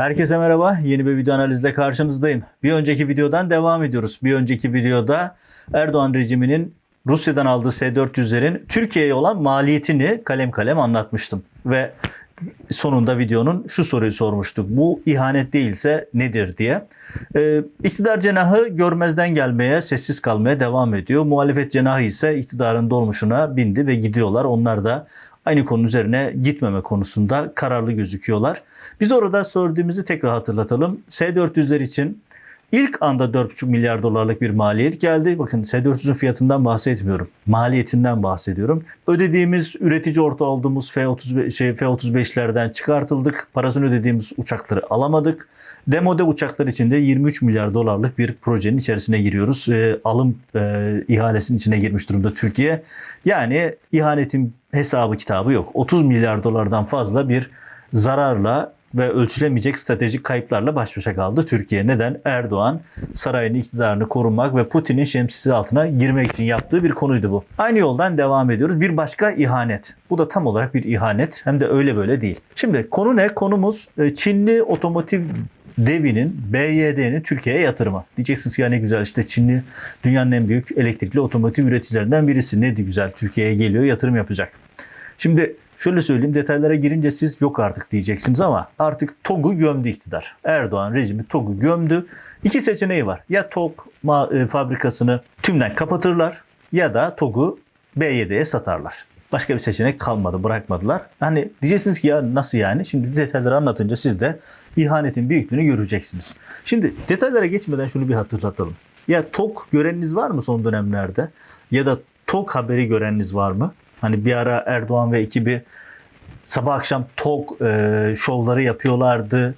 Herkese merhaba. Yeni bir video analizle karşınızdayım. Bir önceki videodan devam ediyoruz. Bir önceki videoda Erdoğan rejiminin Rusya'dan aldığı S-400'lerin Türkiye'ye olan maliyetini kalem kalem anlatmıştım. Ve sonunda videonun şu soruyu sormuştuk. Bu ihanet değilse nedir diye. Ee, iktidar cenahı görmezden gelmeye, sessiz kalmaya devam ediyor. Muhalefet cenahı ise iktidarın dolmuşuna bindi ve gidiyorlar. Onlar da aynı konu üzerine gitmeme konusunda kararlı gözüküyorlar. Biz orada sorduğumuzu tekrar hatırlatalım. S-400'ler için ilk anda 4,5 milyar dolarlık bir maliyet geldi. Bakın S-400'ün fiyatından bahsetmiyorum. Maliyetinden bahsediyorum. Ödediğimiz üretici orta olduğumuz F-35, şey, F-35'lerden çıkartıldık. Parasını ödediğimiz uçakları alamadık. Demode uçaklar için de 23 milyar dolarlık bir projenin içerisine giriyoruz. E, alım e, ihalesinin içine girmiş durumda Türkiye. Yani ihanetin hesabı kitabı yok. 30 milyar dolardan fazla bir zararla ve ölçülemeyecek stratejik kayıplarla baş başa kaldı Türkiye. Neden? Erdoğan sarayın iktidarını korumak ve Putin'in şemsiyesi altına girmek için yaptığı bir konuydu bu. Aynı yoldan devam ediyoruz. Bir başka ihanet. Bu da tam olarak bir ihanet. Hem de öyle böyle değil. Şimdi konu ne? Konumuz e, Çinli otomotiv devinin BYD'nin Türkiye'ye yatırımı. Diyeceksiniz ki ya ne güzel işte Çinli dünyanın en büyük elektrikli otomotiv üreticilerinden birisi. Ne güzel Türkiye'ye geliyor yatırım yapacak. Şimdi şöyle söyleyeyim detaylara girince siz yok artık diyeceksiniz ama artık TOG'u gömdü iktidar. Erdoğan rejimi TOG'u gömdü. İki seçeneği var. Ya TOG e, fabrikasını tümden kapatırlar ya da TOG'u BYD'ye satarlar. Başka bir seçenek kalmadı, bırakmadılar. Hani diyeceksiniz ki ya nasıl yani? Şimdi detayları anlatınca siz de ihanetin büyüklüğünü göreceksiniz. Şimdi detaylara geçmeden şunu bir hatırlatalım. Ya TOG göreniniz var mı son dönemlerde? Ya da TOG haberi göreniniz var mı? Hani bir ara Erdoğan ve ekibi sabah akşam TOG e, şovları yapıyorlardı.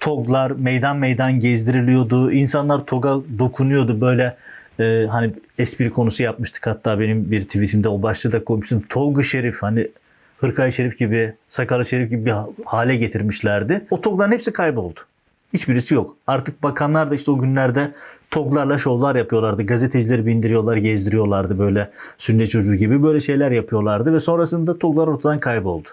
TOG'lar meydan meydan gezdiriliyordu. İnsanlar TOG'a dokunuyordu böyle e, hani espri konusu yapmıştık hatta benim bir tweetimde o başlığı da koymuştum. TOG-ı Şerif hani Hırkayı Şerif gibi, Sakarya Şerif gibi bir hale getirmişlerdi. O TOG'ların hepsi kayboldu. Hiçbirisi yok. Artık bakanlar da işte o günlerde toglarla şovlar yapıyorlardı. Gazetecileri bindiriyorlar, gezdiriyorlardı böyle sünnet çocuğu gibi böyle şeyler yapıyorlardı ve sonrasında toglar ortadan kayboldu.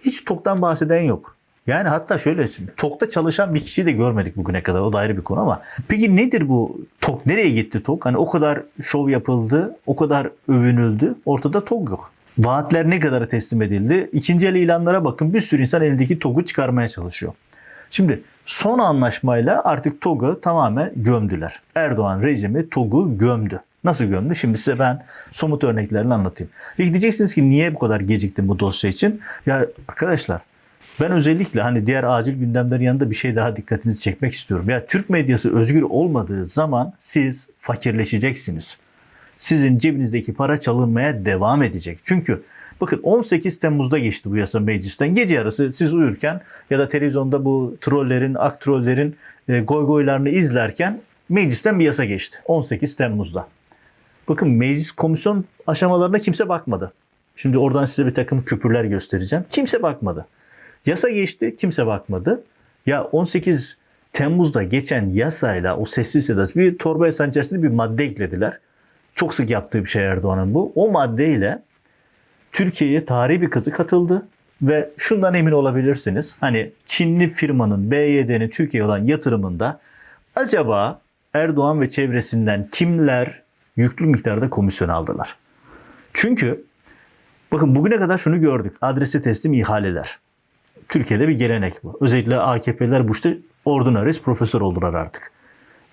Hiç toktan bahseden yok. Yani hatta şöyle TOK'ta çalışan bir kişiyi de görmedik bugüne kadar. O da ayrı bir konu ama. Peki nedir bu TOK? Nereye gitti TOK? Hani o kadar şov yapıldı, o kadar övünüldü. Ortada TOK yok. Vaatler ne kadar teslim edildi? İkinci el ilanlara bakın bir sürü insan eldeki TOG'u çıkarmaya çalışıyor. Şimdi son anlaşmayla artık TOG'u tamamen gömdüler. Erdoğan rejimi TOG'u gömdü. Nasıl gömdü? Şimdi size ben somut örneklerini anlatayım. İlk diyeceksiniz ki niye bu kadar geciktim bu dosya için? Ya arkadaşlar ben özellikle hani diğer acil gündemlerin yanında bir şey daha dikkatinizi çekmek istiyorum. Ya Türk medyası özgür olmadığı zaman siz fakirleşeceksiniz. Sizin cebinizdeki para çalınmaya devam edecek. Çünkü bakın 18 Temmuz'da geçti bu yasa meclisten. Gece yarısı siz uyurken ya da televizyonda bu trollerin, ak trollerin e, goygoylarını izlerken meclisten bir yasa geçti. 18 Temmuz'da. Bakın meclis komisyon aşamalarına kimse bakmadı. Şimdi oradan size bir takım küpürler göstereceğim. Kimse bakmadı. Yasa geçti, kimse bakmadı. Ya 18 Temmuz'da geçen yasayla o sessiz sedası bir torba yasanın bir madde eklediler. Çok sık yaptığı bir şey Erdoğan'ın bu. O maddeyle Türkiye'ye tarihi bir kazı katıldı ve şundan emin olabilirsiniz. Hani Çinli firmanın BYD'nin Türkiye'ye olan yatırımında acaba Erdoğan ve çevresinden kimler yüklü miktarda komisyon aldılar? Çünkü bakın bugüne kadar şunu gördük. Adrese teslim ihaleler. Türkiye'de bir gelenek bu. Özellikle AKP'ler bu işte ordinaris profesör oldular artık.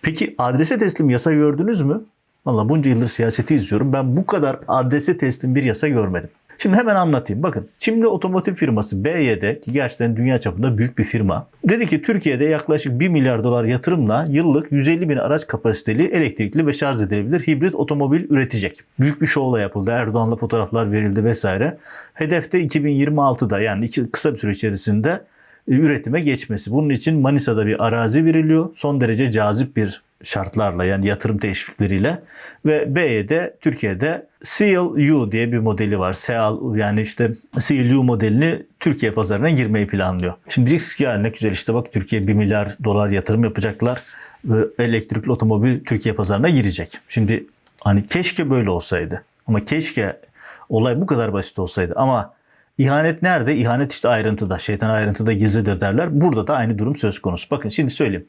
Peki adrese teslim yasa gördünüz mü? Valla bunca yıldır siyaseti izliyorum. Ben bu kadar adrese teslim bir yasa görmedim. Şimdi hemen anlatayım. Bakın Çinli otomotiv firması BYD ki gerçekten dünya çapında büyük bir firma. Dedi ki Türkiye'de yaklaşık 1 milyar dolar yatırımla yıllık 150 bin araç kapasiteli elektrikli ve şarj edilebilir hibrit otomobil üretecek. Büyük bir şovla yapıldı. Erdoğan'la fotoğraflar verildi vesaire. Hedefte 2026'da yani kısa bir süre içerisinde üretime geçmesi. Bunun için Manisa'da bir arazi veriliyor. Son derece cazip bir şartlarla yani yatırım teşvikleriyle ve BYD Türkiye'de Seal-U diye bir modeli var. Seal yani işte Seal-U modelini Türkiye pazarına girmeyi planlıyor. Şimdi diyeceksiniz ki ya ne güzel işte bak Türkiye 1 milyar dolar yatırım yapacaklar. ve Elektrikli otomobil Türkiye pazarına girecek. Şimdi hani keşke böyle olsaydı. Ama keşke olay bu kadar basit olsaydı. Ama İhanet nerede? İhanet işte ayrıntıda. Şeytan ayrıntıda gizlidir derler. Burada da aynı durum söz konusu. Bakın şimdi söyleyeyim.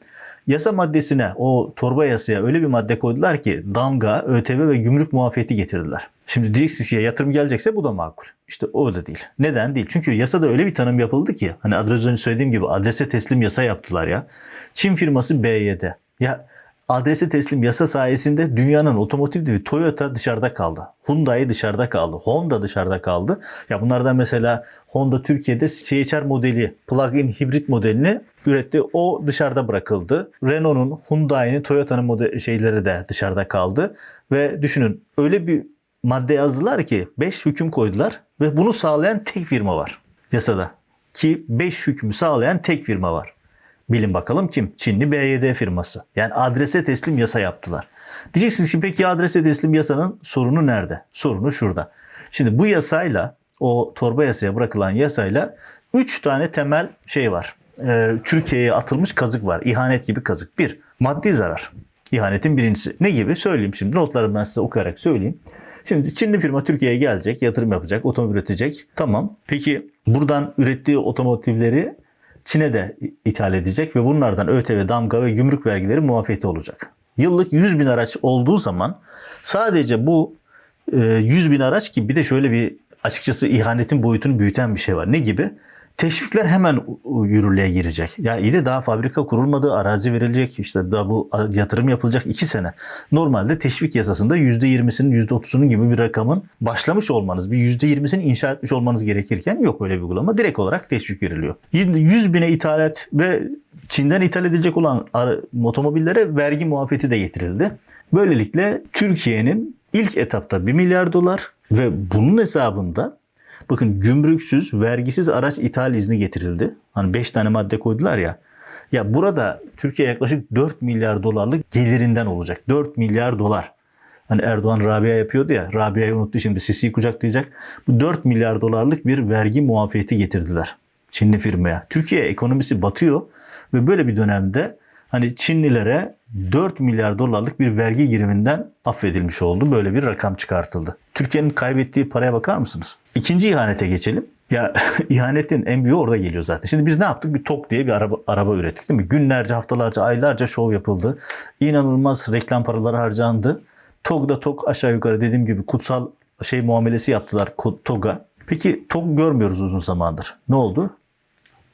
Yasa maddesine o torba yasaya öyle bir madde koydular ki damga, ÖTV ve gümrük muafiyeti getirdiler. Şimdi diyeceksiniz ya yatırım gelecekse bu da makul. İşte o da değil. Neden değil? Çünkü yasada öyle bir tanım yapıldı ki hani az önce söylediğim gibi adrese teslim yasa yaptılar ya. Çin firması BYD. Ya adrese teslim yasa sayesinde dünyanın otomotiv devi Toyota dışarıda kaldı. Hyundai dışarıda kaldı. Honda dışarıda kaldı. Ya bunlardan mesela Honda Türkiye'de CHR modeli, plug-in hibrit modelini üretti. O dışarıda bırakıldı. Renault'un, Hyundai'nin, Toyota'nın model şeyleri de dışarıda kaldı. Ve düşünün öyle bir madde yazdılar ki 5 hüküm koydular ve bunu sağlayan tek firma var yasada. Ki 5 hükmü sağlayan tek firma var. Bilin bakalım kim? Çinli BYD firması. Yani adrese teslim yasa yaptılar. Diyeceksiniz ki peki adrese teslim yasanın sorunu nerede? Sorunu şurada. Şimdi bu yasayla o torba yasaya bırakılan yasayla 3 tane temel şey var. Ee, Türkiye'ye atılmış kazık var. İhanet gibi kazık. Bir, maddi zarar. İhanetin birincisi. Ne gibi? Söyleyeyim şimdi. Notlarımı ben size okuyarak söyleyeyim. Şimdi Çinli firma Türkiye'ye gelecek, yatırım yapacak, otomobil üretecek. Tamam. Peki buradan ürettiği otomotivleri Çin'e de ithal edecek ve bunlardan ÖTV, damga ve gümrük vergileri muafiyeti olacak. Yıllık 100 bin araç olduğu zaman sadece bu e, 100 bin araç ki bir de şöyle bir açıkçası ihanetin boyutunu büyüten bir şey var. Ne gibi? Teşvikler hemen yürürlüğe girecek. Ya iyi de daha fabrika kurulmadı, arazi verilecek, işte daha bu yatırım yapılacak 2 sene. Normalde teşvik yasasında %20'sinin %30'unun gibi bir rakamın başlamış olmanız, bir %20'sini inşa etmiş olmanız gerekirken yok öyle bir uygulama. Direkt olarak teşvik veriliyor. 100 bine ithalat ve Çin'den ithal edilecek olan otomobillere vergi muafiyeti de getirildi. Böylelikle Türkiye'nin ilk etapta 1 milyar dolar ve bunun hesabında Bakın gümrüksüz, vergisiz araç ithal izni getirildi. Hani 5 tane madde koydular ya. Ya burada Türkiye yaklaşık 4 milyar dolarlık gelirinden olacak. 4 milyar dolar. Hani Erdoğan Rabia yapıyordu ya. Rabia'yı unuttu şimdi Sisi'yi kucaklayacak. Bu 4 milyar dolarlık bir vergi muafiyeti getirdiler. Çinli firmaya. Türkiye ekonomisi batıyor ve böyle bir dönemde hani Çinlilere 4 milyar dolarlık bir vergi giriminden affedilmiş oldu. Böyle bir rakam çıkartıldı. Türkiye'nin kaybettiği paraya bakar mısınız? İkinci ihanete geçelim. Ya ihanetin en büyüğü orada geliyor zaten. Şimdi biz ne yaptık? Bir TOK diye bir araba, araba ürettik değil mi? Günlerce, haftalarca, aylarca şov yapıldı. İnanılmaz reklam paraları harcandı. TOG da TOG aşağı yukarı dediğim gibi kutsal şey muamelesi yaptılar TOG'a. Peki TOG görmüyoruz uzun zamandır. Ne oldu?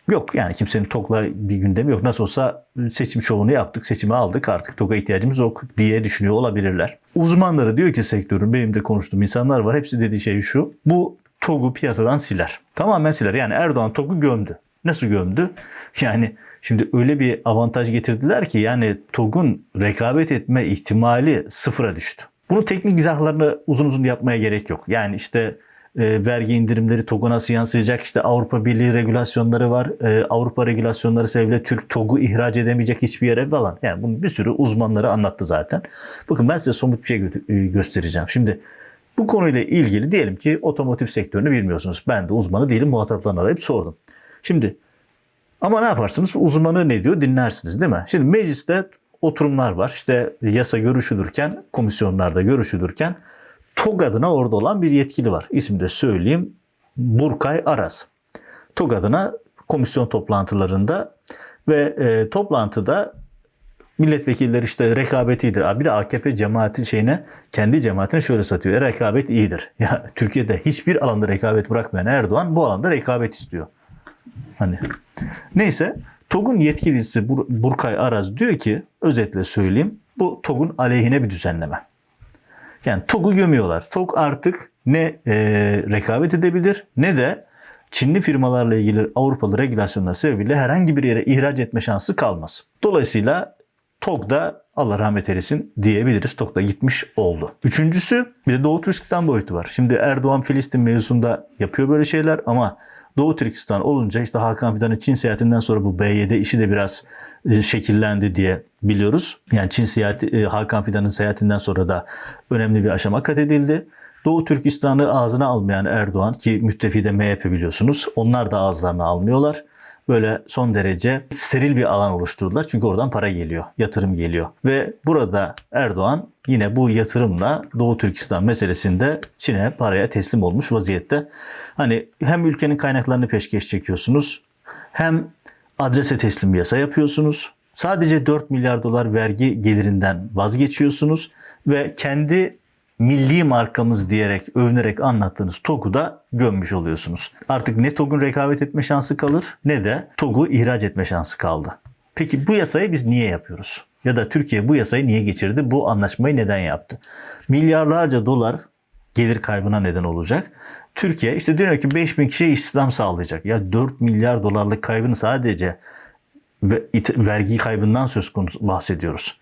Yok yani kimsenin TOG'la bir gündemi yok. Nasıl olsa seçim şovunu yaptık, seçimi aldık artık TOG'a ihtiyacımız yok diye düşünüyor olabilirler. Uzmanları diyor ki sektörün, benim de konuştuğum insanlar var. Hepsi dediği şey şu. Bu TOG'u piyasadan siler. Tamamen siler. Yani Erdoğan TOG'u gömdü. Nasıl gömdü? Yani şimdi öyle bir avantaj getirdiler ki yani TOG'un rekabet etme ihtimali sıfıra düştü. Bunu teknik izahlarını uzun uzun yapmaya gerek yok. Yani işte e, vergi indirimleri TOG'a nasıl yansıyacak? İşte Avrupa Birliği regülasyonları var. E, Avrupa regülasyonları sebebiyle Türk TOG'u ihraç edemeyecek hiçbir yere falan. Yani bunu bir sürü uzmanları anlattı zaten. Bakın ben size somut bir şey gö- e, göstereceğim. Şimdi bu konuyla ilgili diyelim ki otomotiv sektörünü bilmiyorsunuz. Ben de uzmanı değilim. Muhataplarını arayıp sordum. Şimdi ama ne yaparsınız? Uzmanı ne diyor dinlersiniz değil mi? Şimdi mecliste oturumlar var. İşte yasa görüşülürken, komisyonlarda görüşülürken TOG adına orada olan bir yetkili var. İsmini de söyleyeyim. Burkay Aras. TOG adına komisyon toplantılarında ve e, toplantıda milletvekilleri işte rekabet iyidir. Bir de AKP cemaati şeyine kendi cemaatine şöyle satıyor. E, rekabet iyidir. Ya Türkiye'de hiçbir alanda rekabet bırakmayan Erdoğan bu alanda rekabet istiyor. Hani neyse TOG'un yetkilisi Bur- Burkay Araz diyor ki özetle söyleyeyim bu TOG'un aleyhine bir düzenleme. Yani TOG'u gömüyorlar. TOG artık ne e, rekabet edebilir ne de Çinli firmalarla ilgili Avrupalı regülasyonlar sebebiyle herhangi bir yere ihraç etme şansı kalmaz. Dolayısıyla TOG da Allah rahmet eylesin diyebiliriz. TOG da gitmiş oldu. Üçüncüsü bir de Doğu Türkistan boyutu var. Şimdi Erdoğan Filistin mevzusunda yapıyor böyle şeyler ama Doğu Türkistan olunca işte Hakan Fidan'ın Çin seyahatinden sonra bu BYD işi de biraz e, şekillendi diye biliyoruz. Yani Çin seyahati e, Hakan Fidan'ın seyahatinden sonra da önemli bir aşama kat edildi. Doğu Türkistan'ı ağzına almayan Erdoğan ki müttefide MHP biliyorsunuz. Onlar da ağızlarına almıyorlar. Böyle son derece steril bir alan oluşturdular. Çünkü oradan para geliyor, yatırım geliyor. Ve burada Erdoğan yine bu yatırımla Doğu Türkistan meselesinde Çin'e paraya teslim olmuş vaziyette. Hani hem ülkenin kaynaklarını peşkeş çekiyorsunuz hem adrese teslim yasa yapıyorsunuz. Sadece 4 milyar dolar vergi gelirinden vazgeçiyorsunuz ve kendi milli markamız diyerek, övünerek anlattığınız TOG'u da gömmüş oluyorsunuz. Artık ne TOG'un rekabet etme şansı kalır ne de TOG'u ihraç etme şansı kaldı. Peki bu yasayı biz niye yapıyoruz? Ya da Türkiye bu yasayı niye geçirdi? Bu anlaşmayı neden yaptı? Milyarlarca dolar gelir kaybına neden olacak. Türkiye işte diyor ki 5000 kişiye istihdam sağlayacak. Ya 4 milyar dolarlık kaybını sadece vergi kaybından söz konusu bahsediyoruz.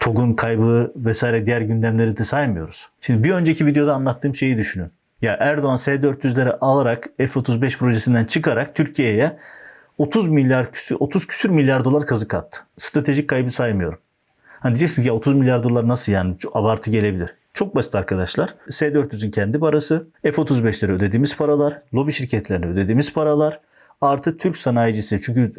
TOG'un kaybı vesaire diğer gündemleri de saymıyoruz. Şimdi bir önceki videoda anlattığım şeyi düşünün. Ya Erdoğan S-400'leri alarak F-35 projesinden çıkarak Türkiye'ye 30 milyar küsür, 30 küsür milyar dolar kazık attı. Stratejik kaybı saymıyorum. Hani diyeceksin ki ya 30 milyar dolar nasıl yani abartı gelebilir. Çok basit arkadaşlar. S-400'ün kendi parası, F-35'lere ödediğimiz paralar, lobi şirketlerine ödediğimiz paralar, artı Türk sanayicisi. Çünkü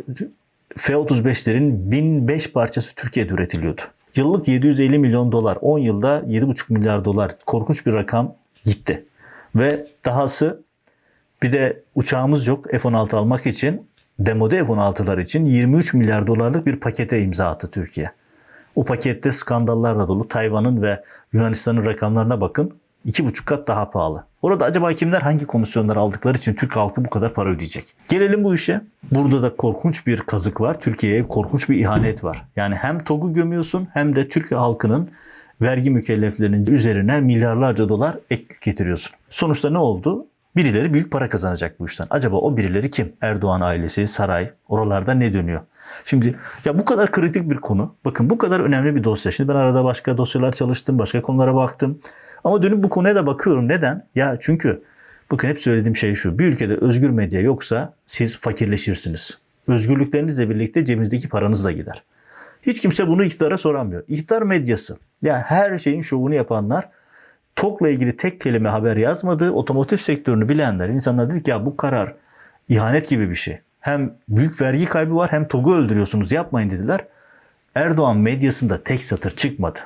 F-35'lerin 1005 parçası Türkiye'de üretiliyordu. Yıllık 750 milyon dolar, 10 yılda 7,5 milyar dolar korkunç bir rakam gitti. Ve dahası bir de uçağımız yok F-16 almak için. Demode F-16'lar için 23 milyar dolarlık bir pakete imza attı Türkiye. O pakette skandallarla dolu Tayvan'ın ve Yunanistan'ın rakamlarına bakın. İki buçuk kat daha pahalı. Orada acaba kimler hangi komisyonları aldıkları için Türk halkı bu kadar para ödeyecek? Gelelim bu işe. Burada da korkunç bir kazık var. Türkiye'ye korkunç bir ihanet var. Yani hem TOG'u gömüyorsun hem de Türk halkının vergi mükelleflerinin üzerine milyarlarca dolar ek getiriyorsun. Sonuçta ne oldu? Birileri büyük para kazanacak bu işten. Acaba o birileri kim? Erdoğan ailesi, saray, oralarda ne dönüyor? Şimdi ya bu kadar kritik bir konu. Bakın bu kadar önemli bir dosya. Şimdi ben arada başka dosyalar çalıştım, başka konulara baktım. Ama dönüp bu konuya da bakıyorum. Neden? Ya çünkü bakın hep söylediğim şey şu. Bir ülkede özgür medya yoksa siz fakirleşirsiniz. Özgürlüklerinizle birlikte cebinizdeki paranız da gider. Hiç kimse bunu iktidara soramıyor. İktidar medyası. Ya her şeyin şovunu yapanlar TOK'la ilgili tek kelime haber yazmadı. Otomotiv sektörünü bilenler, insanlar dedi ki ya bu karar ihanet gibi bir şey. Hem büyük vergi kaybı var hem TOG'u öldürüyorsunuz yapmayın dediler. Erdoğan medyasında tek satır çıkmadı.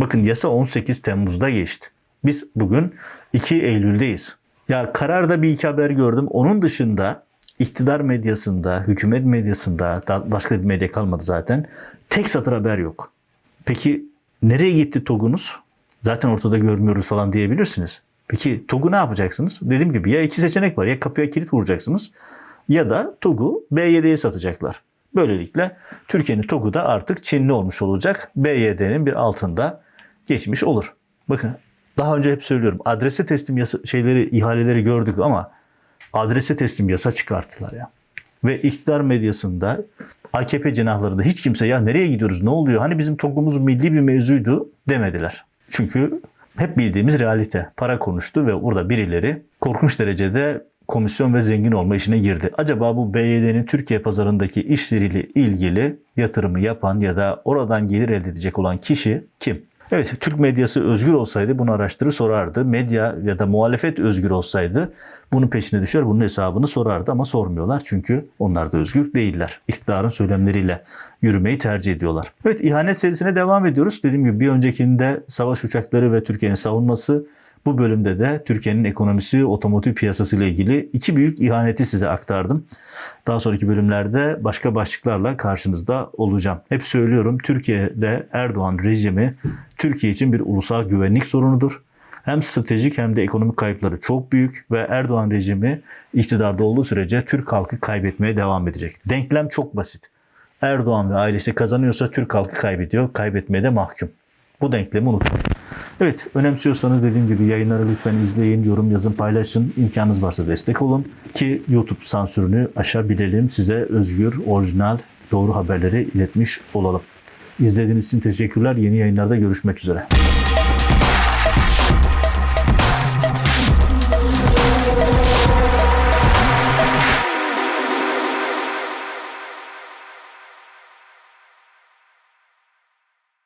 Bakın yasa 18 Temmuz'da geçti. Biz bugün 2 Eylül'deyiz. Ya kararda bir iki haber gördüm. Onun dışında iktidar medyasında, hükümet medyasında, başka bir medya kalmadı zaten. Tek satır haber yok. Peki nereye gitti TOG'unuz? Zaten ortada görmüyoruz falan diyebilirsiniz. Peki TOG'u ne yapacaksınız? Dediğim gibi ya iki seçenek var. Ya kapıya kilit vuracaksınız ya da TOG'u B7'ye satacaklar. Böylelikle Türkiye'nin TOG'u da artık Çinli olmuş olacak. BYD'nin bir altında geçmiş olur. Bakın daha önce hep söylüyorum. Adrese teslim yasa, şeyleri, ihaleleri gördük ama adrese teslim yasa çıkarttılar ya. Ve iktidar medyasında AKP cenahlarında hiç kimse ya nereye gidiyoruz ne oluyor hani bizim TOG'umuz milli bir mevzuydu demediler. Çünkü hep bildiğimiz realite. Para konuştu ve orada birileri korkunç derecede komisyon ve zengin olma işine girdi. Acaba bu BYD'nin Türkiye pazarındaki işleriyle ilgili yatırımı yapan ya da oradan gelir elde edecek olan kişi kim? Evet, Türk medyası özgür olsaydı bunu araştırır sorardı. Medya ya da muhalefet özgür olsaydı bunun peşine düşer, bunun hesabını sorardı ama sormuyorlar. Çünkü onlar da özgür değiller. İktidarın söylemleriyle yürümeyi tercih ediyorlar. Evet, ihanet serisine devam ediyoruz. Dediğim gibi bir öncekinde savaş uçakları ve Türkiye'nin savunması, bu bölümde de Türkiye'nin ekonomisi, otomotiv piyasası ile ilgili iki büyük ihaneti size aktardım. Daha sonraki bölümlerde başka başlıklarla karşınızda olacağım. Hep söylüyorum Türkiye'de Erdoğan rejimi Türkiye için bir ulusal güvenlik sorunudur. Hem stratejik hem de ekonomik kayıpları çok büyük ve Erdoğan rejimi iktidarda olduğu sürece Türk halkı kaybetmeye devam edecek. Denklem çok basit. Erdoğan ve ailesi kazanıyorsa Türk halkı kaybediyor, kaybetmeye de mahkum. Bu denklemi unutmayın. Evet, önemsiyorsanız dediğim gibi yayınları lütfen izleyin, yorum yazın, paylaşın. İmkanınız varsa destek olun ki YouTube sansürünü aşabilelim. Size özgür, orijinal, doğru haberleri iletmiş olalım. İzlediğiniz için teşekkürler. Yeni yayınlarda görüşmek üzere.